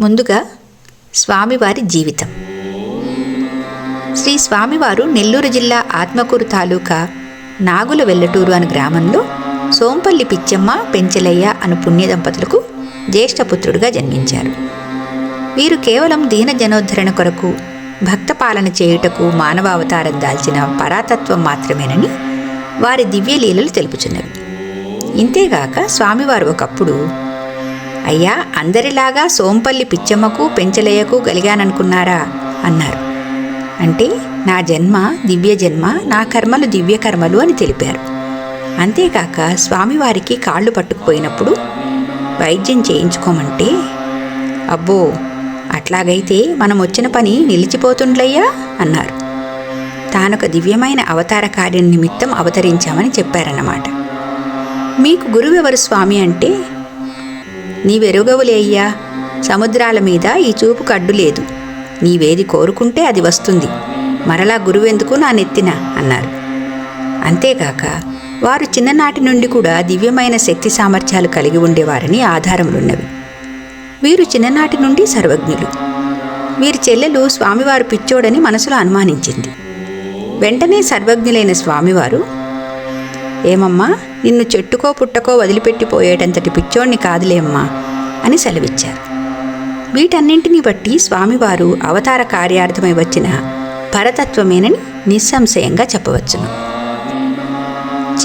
ముందుగా స్వామివారి జీవితం. శ్రీ స్వామివారు నెల్లూరు జిల్లా ఆత్మకూరు తాలూకా నాగుల వెల్లటూరు అనే గ్రామంలో సోంపల్లి పిచ్చమ్మ పెంచలయ్య అను పుణ్య దంపతులకు జ్యేష్ఠపుత్రుడుగా జన్మించారు. వీరు కేవలం దీన జనోద్ధరణ కొరకు భక్త పాలన చేయుటకు మానవావతారం దాల్చిన పరాతత్వం మాత్రమేనని వారి దివ్యలీలలు తెలుపుచున్నవి. ఇంతేగాక స్వామివారు ఒకప్పుడు అయ్యా అందరిలాగా సోంపల్లి పిచ్చమ్మకు పెంచలయ్యకు గలిగాననుకున్నారా? అన్నారు. అంటే నా జన్మ దివ్య జన్మ నా కర్మలు దివ్య కర్మలు అని తెలిపారు. అంతేకాక స్వామివారికి కాళ్ళు పట్టుకుపోయినప్పుడు వైద్యం చేయించుకోమంటే అబ్బో అట్లాగైతే మనం వచ్చిన పని నిలిచిపోతుండ్లయ్యా? అన్నారు. తానొక దివ్యమైన అవతార కార్యం నిమిత్తం అవతరించామని చెప్పారన్నమాట. మీకు గురువెవరు స్వామి అంటే నీవెరుగవులేయ్యా సముద్రాల మీద ఈ చూపు కడ్డు లేదు. నీవేది కోరుకుంటే అది వస్తుంది. మరలా గురువెందుకు నా నెత్తిన? అన్నారు. అంతేగాక వారు చిన్ననాటి నుండి కూడా దివ్యమైన శక్తి సామర్థ్యాలు కలిగి ఉండేవారని ఆధారములున్నవి. వీరు చిన్ననాటి నుండి సర్వజ్ఞులు. వీరి చెల్లెలు స్వామివారు పిచ్చోడని మనసులో అనుమానించింది. వెంటనే సర్వజ్ఞులైన స్వామివారు ఏమమ్మా నిన్ను చెట్టుకో పుట్టకో వదిలిపెట్టిపోయేటంతటి పిచ్చోణ్ణి కాదులేమ్మా అని సెలవిచ్చారు. వీటన్నింటినీ బట్టి స్వామివారు అవతార కార్యార్థమై వచ్చిన పరతత్వమేనని నిస్సంశయంగా చెప్పవచ్చును.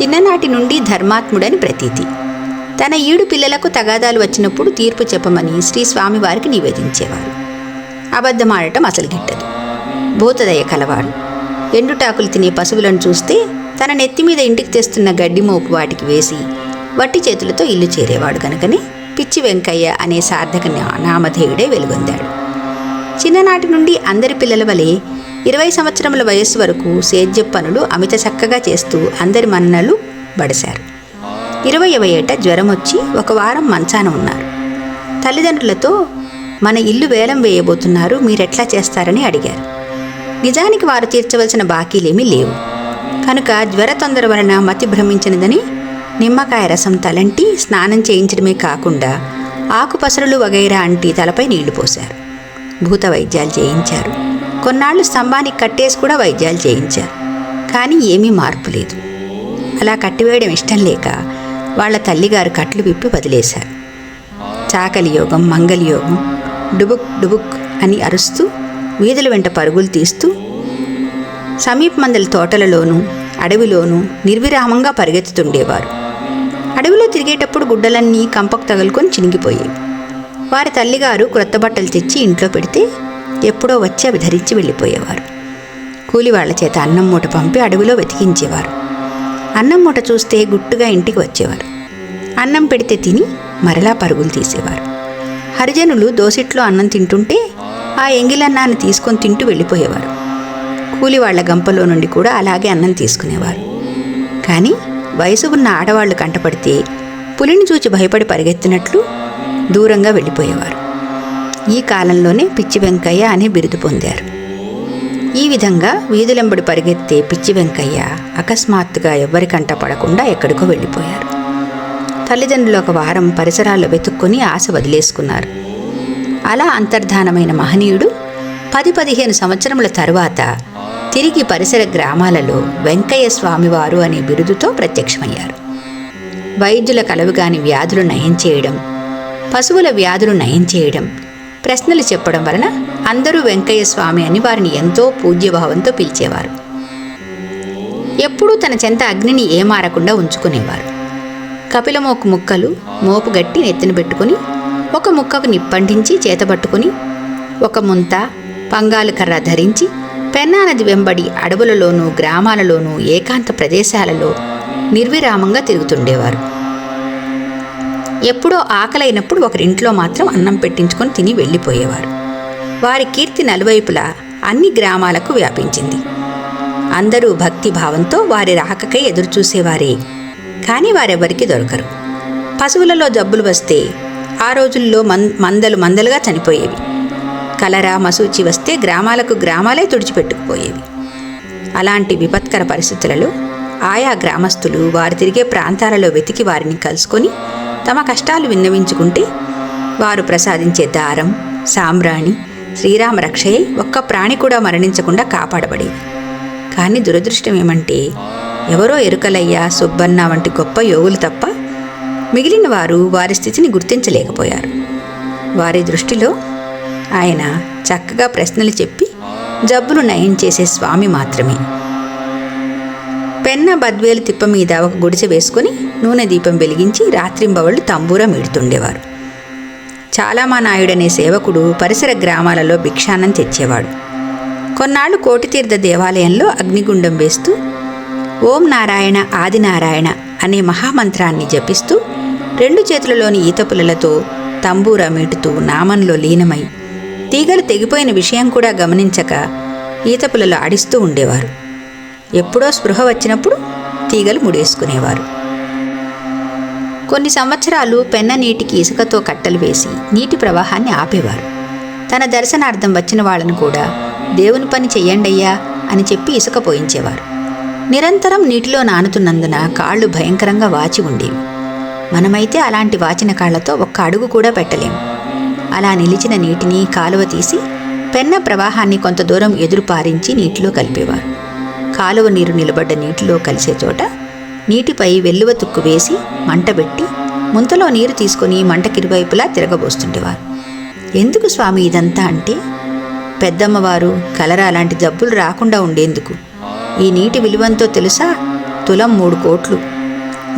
చిన్ననాటి నుండి ధర్మాత్ముడని ప్రతీతి. తన ఈడు పిల్లలకు తగాదాలు వచ్చినప్పుడు తీర్పు చెప్పమని శ్రీ స్వామివారికి నివేదించేవారు. అబద్ధమాడటం అసలు గిట్టదు భూతదయ కలవాడు. ఎండుటాకులు తినే పశువులను చూస్తే తన నెత్తి మీద ఇంటికి తెస్తున్న గడ్డి మోపు వాటికి వేసి వట్టి చేతులతో ఇల్లు చేరేవాడు కనుకనే పిచ్చి వెంకయ్య అనే సార్థక నామధేయుడే వెలుగొందాడు. చిన్ననాటి నుండి అందరి పిల్లల వలె ఇరవై సంవత్సరముల వయస్సు వరకు సేద్య పనులు అమిత చక్కగా చేస్తూ అందరి మన్నలు బడిశారు. ఇరవైవ ఏట జ్వరం వచ్చి ఒక వారం మంచాన ఉన్నారు. తల్లిదండ్రులతో మన ఇల్లు వేలం వేయబోతున్నారు మీరెట్లా చేస్తారని అడిగారు. నిజానికి వారు తీర్చవలసిన బాకీలేమీ లేవు. కనుక జ్వర తొందర వలన మతి భ్రమించినదని నిమ్మకాయ రసం తలంటి స్నానం చేయించడమే కాకుండా ఆకుపసరులు వగైరా అంటి తలపై నీళ్ళు పోశారు. భూత వైద్యాలు చేయించారు. కొన్నాళ్ళు స్తంభానికి కట్టేసి కూడా వైద్యాలు చేయించారు. కానీ ఏమీ మార్పు లేదు. అలా కట్టివేయడం ఇష్టం లేక వాళ్ళ తల్లిగారు కట్లు విప్పి వదిలేశారు. చాకలి యోగం మంగలి యోగం డుబుక్ డుబుక్ అని అరుస్తూ వీధుల వెంట పరుగులు తీస్తూ సమీపమందల తోటలలోనూ అడవిలోనూ నిర్విరామంగా పరిగెత్తుతుండేవారు. అడవిలో తిరిగేటప్పుడు గుడ్డలన్నీ కంపకు తగులుకొని చినిగిపోయేవి. వారి తల్లిగారు క్రొత్త బట్టలు తెచ్చి ఇంట్లో పెడితే ఎప్పుడో వచ్చి అవి ధరించి వెళ్ళిపోయేవారు. కూలి వాళ్ళ చేత అన్నం మూట పంపి అడవిలో వెతికించేవారు. అన్నం మూట చూస్తే గుట్టుగా ఇంటికి వచ్చేవారు. అన్నం పెడితే తిని మరలా పరుగులు తీసేవారు. హరిజనులు దోసిట్లో అన్నం తింటుంటే ఆ ఎంగిలన్నాన్ని తీసుకొని తింటూ వెళ్ళిపోయేవారు. కూలి వాళ్ళ గంపలో నుండి కూడా అలాగే అన్నం తీసుకునేవారు. కానీ వయసు ఉన్న ఆడవాళ్ళు కంటపడితే పులిని చూచి భయపడి పరిగెత్తినట్లు దూరంగా వెళ్ళిపోయేవారు. ఈ కాలంలోనే పిచ్చి వెంకయ్య అనే బిరుదు పొందారు. ఈ విధంగా వీధులెంబడి పరిగెత్తే పిచ్చి వెంకయ్య అకస్మాత్తుగా ఎవ్వరి కంట పడకుండా ఎక్కడికో వెళ్ళిపోయారు. తల్లిదండ్రులు ఒక వారం పరిసరాల్లో వెతుక్కొని ఆశ వదిలేసుకున్నారు. అలా అంతర్ధానమైన మహనీయుడు పది పదిహేను సంవత్సరముల తరువాత తిరిగి పరిసర గ్రామాలలో వెంకయ్య స్వామివారు అనే బిరుదుతో ప్రత్యక్షమయ్యారు. వైద్యుల కలవుగాని వ్యాధులు నయం చేయడం పశువుల వ్యాధులు నయం చేయడం ప్రశ్నలు చెప్పడం వలన అందరూ వెంకయ్య స్వామి అని వారిని ఎంతో పూజ్యభావంతో పిలిచేవారు. ఎప్పుడూ తన చెంత అగ్నిని ఏమారకుండా ఉంచుకునేవారు. కపిలమోకు ముక్కలు మోపు గట్టి నెత్తిన పెట్టుకుని ఒక ముక్కకు నిప్పంటించి చేతబట్టుకుని ఒక ముంత పంగాలు కర్ర ధరించి పెన్నానది వెంబడి అడవులలోనూ గ్రామాలలోనూ ఏకాంత ప్రదేశాలలో నిర్విరామంగా తిరుగుతుండేవారు. ఎప్పుడో ఆకలైనప్పుడు ఒకరింట్లో మాత్రం అన్నం పెట్టించుకొని తిని వెళ్ళిపోయేవారు. వారి కీర్తి నలువైపులా అన్ని గ్రామాలకు వ్యాపించింది. అందరూ భక్తి భావంతో వారి రాకకై ఎదురుచూసేవారే కానీ వారెవ్వరికీ దొరకరు. పశువులలో జబ్బులు వస్తే ఆ రోజుల్లో మన్ మందలు మందలుగా చనిపోయేవి. కలరా మసూచి వస్తే గ్రామాలకు గ్రామాలే తుడిచిపెట్టుకుపోయేవి. అలాంటి విపత్కర పరిస్థితులలో ఆయా గ్రామస్తులు వారు తిరిగే ప్రాంతాలలో వెతికి వారిని కలుసుకొని తమ కష్టాలు విన్నవించుకుంటే వారు ప్రసాదించే దారం సాంబ్రాణి శ్రీరామ రక్షయే ఒక్క ప్రాణి కూడా మరణించకుండా కాపాడబడేవి. కానీ దురదృష్టం ఏమంటే ఎవరో ఎరుకలయ్య సుబ్బన్న వంటి గొప్ప యోగులు తప్ప మిగిలిన వారు వారి స్థితిని గుర్తించలేకపోయారు. వారి దృష్టిలో ఆయన చక్కగా ప్రశ్నలు చెప్పి జబ్బులు నయం చేసే స్వామి మాత్రమే. పెన్న బద్వేలు తిప్ప మీద ఒక గుడిసె వేసుకుని నూనె దీపం వెలిగించి రాత్రింబవళ్ళు తంబూరా మీడుతుండేవారు చాలామా నాయుడనే సేవకుడు పరిసర గ్రామాలలో భిక్షానం తెచ్చేవాడు. కొన్నాళ్ళు కోటితీర్థ దేవాలయంలో అగ్నిగుండం వేస్తూ ఓం నారాయణ ఆదినారాయణ అనే మహామంత్రాన్ని జపిస్తూ రెండు చేతులలోని ఈతపులలతో తంబూరా మీటుతూ నామంలో లీనమై తీగలు తెగిపోయిన విషయం కూడా గమనించక ఈతపులలో ఆడిస్తూ ఉండేవారు. ఎప్పుడో స్పృహ వచ్చినప్పుడు తీగలు ముడేసుకునేవారు. కొన్ని సంవత్సరాలు పెన్న నీటికి ఇసుకతో కట్టలు వేసి నీటి ప్రవాహాన్ని ఆపేవారు. తన దర్శనార్థం వచ్చిన వాళ్ళను కూడా దేవుని పని చెయ్యండయ్యా అని చెప్పి ఇసుక పోయించేవారు. నిరంతరం నీటిలో నానుతున్నందున కాళ్ళు భయంకరంగా వాచి ఉండేవి. మనమైతే అలాంటి వాచిన కాళ్ళతో ఒక్క అడుగు కూడా పెట్టలేము అలా నిలిచిన నీటిని కాలువ తీసి పెన్న ప్రవాహాన్ని కొంత దూరం ఎదురు పారించి నీటిలో కలిపేవారు. కాలువ నీరు నిలబడ్డ నీటిలో కలిసే చోట నీటిపై వెల్లువ తుక్కు వేసి మంట పెట్టి ముంతలో నీరు తీసుకొని మంటకిరువైపులా తిరగబోస్తుండేవారు. ఎందుకు స్వామి ఇదంతా? అంటే పెద్దమ్మవారు కలరా లాంటి జబ్బులు రాకుండా ఉండేందుకు. ఈ నీటి విలువంతో తెలుసా? తులం మూడు కోట్లు.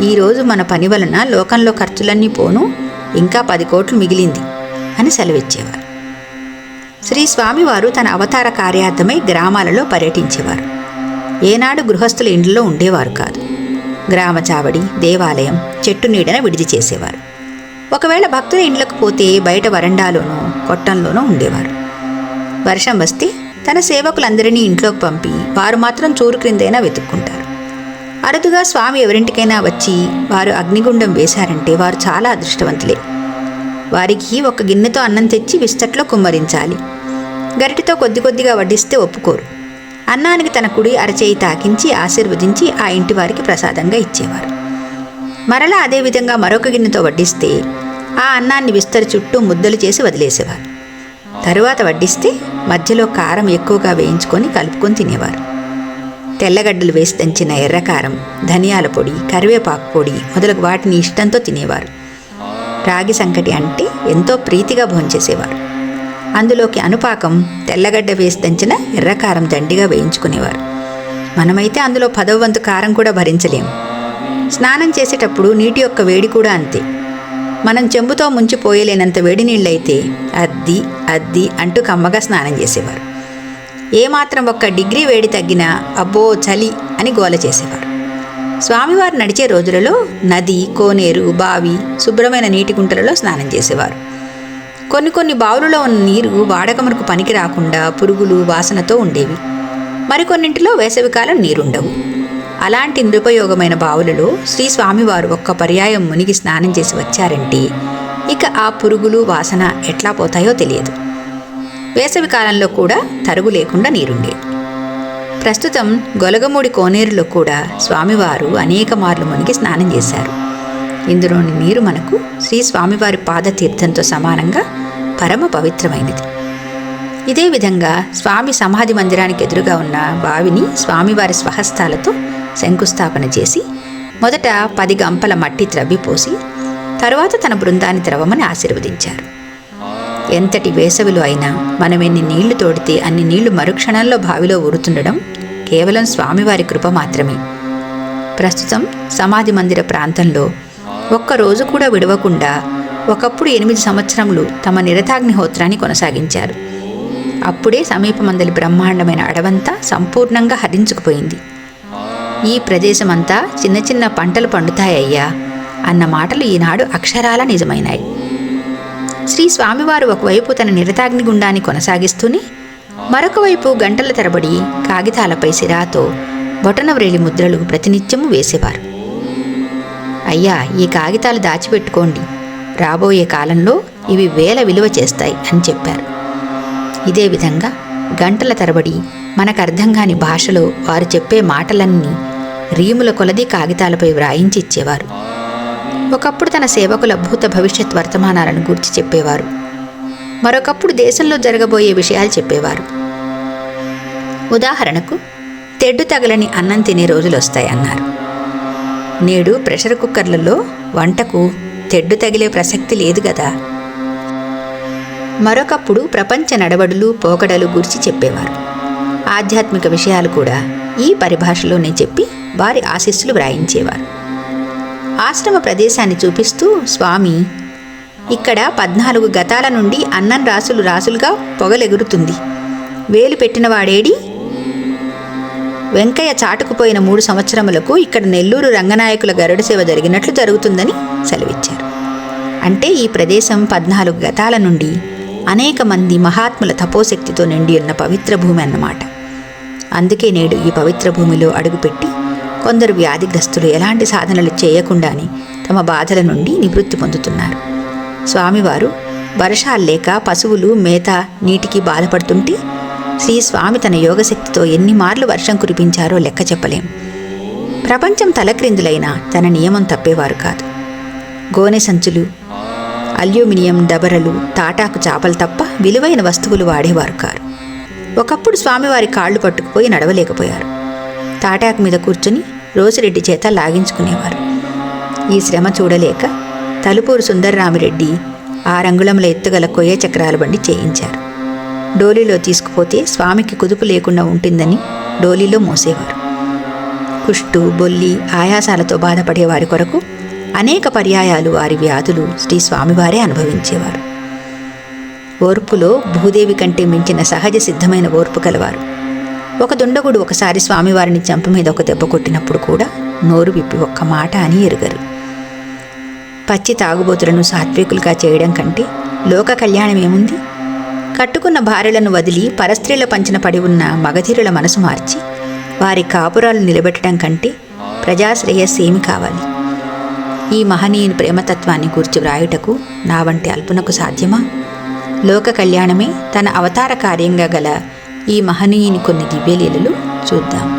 ఈరోజు మన పని వలన లోకంలో ఖర్చులన్నీ పోను ఇంకా పది కోట్లు మిగిలింది. అని సెలవిచ్చేవారు. శ్రీ స్వామివారు తన అవతార కార్యార్థమై గ్రామాలలో పర్యటించేవారు. ఏనాడు గృహస్థుల ఇండ్లలో ఉండేవారు కాదు. గ్రామ చావడి దేవాలయం చెట్టు నీడన విడిది చేసేవారు. ఒకవేళ భక్తుల ఇండ్లకు పోతే బయట వరండాలోనూ కొట్టంలోనూ ఉండేవారు. వర్షం వస్తే తన సేవకులందరినీ ఇంట్లోకి పంపి వారు మాత్రం చూరు క్రిందైనా వెతుక్కుంటారు. అరుదుగా స్వామి ఎవరింటికైనా వచ్చి వారు అగ్నిగుండం వేశారంటే వారు చాలా అదృష్టవంతులే. వారికి ఒక గిన్నెతో అన్నం తెచ్చి విస్తట్లో కుమ్మరించాలి. గరిటితో కొద్ది కొద్దిగా వడ్డిస్తే ఒప్పుకోరు. అన్నానికి తన కుడి అరచేయి తాకించి ఆశీర్వదించి ఆ ఇంటి వారికి ప్రసాదంగా ఇచ్చేవారు. మరలా అదేవిధంగా మరొక గిన్నెతో వడ్డిస్తే ఆ అన్నాన్ని విస్తరి చుట్టూ ముద్దలు చేసి వదిలేసేవారు. తరువాత వడ్డిస్తే మధ్యలో కారం ఎక్కువగా వేయించుకొని కలుపుకొని తినేవారు. తెల్లగడ్డలు వేసి దంచిన ఎర్రకారం ధనియాల పొడి కరివేపాకు పొడి మొదలగు వాటిని ఇష్టంతో తినేవారు. రాగి సంకటి అంటే ఎంతో ప్రీతిగా భోంచేసేవారు. అందులోకి అనుపాకం తెల్లగడ్డ వేసి దంచిన ఎర్రకారం దండిగా వేయించుకునేవారు. మనమైతే అందులో పదవ వంతు కారం కూడా భరించలేము స్నానం చేసేటప్పుడు నీటి యొక్క వేడి కూడా అంతే. మనం చెంబుతో ముంచిపోయలేనంత వేడి నీళ్ళైతే అద్ది అద్ది అంటూ కమ్మగా స్నానం చేసేవారు. ఏమాత్రం ఒక్క డిగ్రీ వేడి తగ్గినా అబ్బో చలి అని గోల చేసేవారు. స్వామివారు నడిచే రోజులలో నది కోనేరు బావి శుభ్రమైన నీటి గుంటలలో స్నానం చేసేవారు. కొన్ని కొన్ని బావులలో ఉన్న నీరు వాడకమునకు పనికి రాకుండా పురుగులు వాసనతో ఉండేవి. మరికొన్నింటిలో వేసవికాలం నీరుండవు. అలాంటి నిరుపయోగమైన బావులలో శ్రీ స్వామివారు ఒక్క పర్యాయం మునిగి స్నానం చేసి వచ్చారంటే ఇక ఆ పురుగులు వాసన ఎట్లా పోతాయో తెలియదు. వేసవి కాలంలో కూడా తరుగు లేకుండా నీరుండేది. ప్రస్తుతం గొలగమూడి కోనేరులో కూడా స్వామివారు అనేక మార్లు మునిగి స్నానం చేశారు. ఇందులోని నీరు మనకు శ్రీ స్వామివారి పాదతీర్థంతో సమానంగా పరమ పవిత్రమైనది. ఇదే విధంగా స్వామి సమాధి మందిరానికి ఎదురుగా ఉన్న బావిని స్వామివారి స్వహస్తాలతో శంకుస్థాపన చేసి మొదట పది గంపల మట్టి త్రవ్విపోసి తరువాత తన బృందాన్ని త్రవ్వమని ఆశీర్వదించారు. ఎంతటి వేసవిలో అయినా మనం ఎన్ని నీళ్ళు తోడితే అన్ని నీళ్ళు మరుక్షణాల్లో బావిలో ఊరుతుండడం కేవలం స్వామివారి కృప మాత్రమే. ప్రస్తుతం సమాధి మందిర ప్రాంతంలో ఒక్క రోజు కూడా విడవకుండా ఒకప్పుడు ఎనిమిది సంవత్సరములు తమ నిరతాగ్నిహోత్రాన్ని కొనసాగించారు. అప్పుడే సమీపమందలి బ్రహ్మాండమైన అడవంతా సంపూర్ణంగా హరించుకుపోయింది. ఈ ప్రదేశమంతా చిన్న చిన్న పంటలు పండుతాయ్యా అన్న మాటలు ఈనాడు అక్షరాల నిజమైనాయి. శ్రీ స్వామివారు ఒకవైపు తన నిరతాగ్ని గుండాన్ని కొనసాగిస్తూనే మరొక వైపు గంటల తరబడి కాగితాలపై సిరాతో బొటనవ్రేలి ముద్రలు ప్రతినిత్యము వేసేవారు. అయ్యా ఈ కాగితాలు దాచిపెట్టుకోండి. రాబోయే కాలంలో ఇవి వేల విలువ చేస్తాయి అని చెప్పారు. ఇదే విధంగా గంటల తరబడి మనకు అర్థం కాని భాషలో వారు చెప్పే మాటలన్నీ రీముల కొలది కాగితాలపై వ్రాయించి ఇచ్చేవారు. ఒకప్పుడు తన సేవకుల భూత భవిష్యత్ వర్తమానాలను గూర్చి చెప్పేవారు. మరొకప్పుడు దేశంలో జరగబోయే విషయాలు చెప్పేవారు. ఉదాహరణకు తెడ్డు తగలని అన్నం తినే రోజులు వస్తాయన్నారు నేడు ప్రెషర్ కుక్కర్లలో వంటకు తెడ్డు తగిలే ప్రసక్తి లేదు కదా మరొకప్పుడు ప్రపంచ నడవడులు పోకడలు గురించి చెప్పేవారు. ఆధ్యాత్మిక విషయాలు కూడా ఈ పరిభాషలోనే చెప్పి వారి ఆశీస్సులు వ్రాయించేవారు. ఆశ్రమ ప్రదేశాన్ని చూపిస్తూ స్వామి ఇక్కడ పద్నాలుగు గతాల నుండి అన్నం రాసులు రాసులుగా పొగలెగురుతుంది. వేలు పెట్టిన వాడేడి? వెంకయ్య చాటుకుపోయిన మూడు సంవత్సరములకు ఇక్కడ నెల్లూరు రంగనాయకుల గరుడ సేవ జరిగినట్లు జరుగుతుందని సెలవిచ్చారు. అంటే ఈ ప్రదేశం పద్నాలుగు గతాల నుండి అనేక మంది మహాత్ముల తపోశక్తితో నిండి ఉన్న పవిత్ర భూమి అన్నమాట. అందుకే నేడు ఈ పవిత్ర భూమిలో అడుగుపెట్టి కొందరు వ్యాధిగ్రస్తులు ఎలాంటి సాధనలు చేయకుండానే తమ బాధల నుండి నివృత్తి పొందుతున్నారు. స్వామివారు వర్షాలు లేక పశువులు మేత నీటికి బాధపడుతుంటే శ్రీ స్వామి తన యోగశక్తితో ఎన్ని మార్లు వర్షం కురిపించారో లెక్క చెప్పలేం. ప్రపంచం తలక్రిందులైన తన నియమం తప్పేవారు కాదు. గోనె సంచులు అల్యూమినియం డబరలు తాటాకు చాపలు తప్ప విలువైన వస్తువులు వాడేవారు కారు. ఒకప్పుడు స్వామివారి కాళ్ళు పట్టుకుపోయి నడవలేకపోయారు. తాటాకు మీద కూర్చుని రోజురెడ్డి చేత లాగించుకునేవారు. ఈ శ్రమ చూడలేక తలుపూరు సుందర్రామిరెడ్డి ఆ రంగుళముల ఎత్తుగల కొయ్య చక్రాల బండి చేయించారు. డోలీలో తీసుకుపోతే స్వామికి కుదుపు లేకుండా ఉంటుందని డోలీలో మోసేవారు. కుష్టు బొల్లి ఆయాసాలతో బాధపడే వారి కొరకు అనేక పర్యాయాలు వారి వ్యాధులు శ్రీ స్వామివారే అనుభవించేవారు. ఓర్పులో భూదేవి కంటే మించిన సహజ సిద్ధమైన ఓర్పు కలవారు. ఒక దుండగుడు ఒకసారి స్వామివారిని చంప మీద ఒక దెబ్బ కొట్టినప్పుడు కూడా నోరు విప్పి ఒక్క మాట అని ఎరుగరు. పచ్చి తాగుబోతులను సాత్వికులుగా చేయడం కంటే లోక కళ్యాణం ఏముంది కట్టుకున్న భార్యలను వదిలి పరస్త్రీల పంచిన పడి ఉన్న మగధీరుల మనసు మార్చి వారి కాపురాలు నిలబెట్టడం కంటే ప్రజాశ్రేయస్సు ఏమి కావాలి? ఈ మహనీయుని ప్రేమతత్వాన్ని గూర్చి వ్రాయుటకు నా వంటి అల్పునకు సాధ్యమా? లోక కళ్యాణమే తన అవతార కార్యంగా గల ఈ మహనీయుని కొన్ని దివ్యలీలలు చూద్దాం.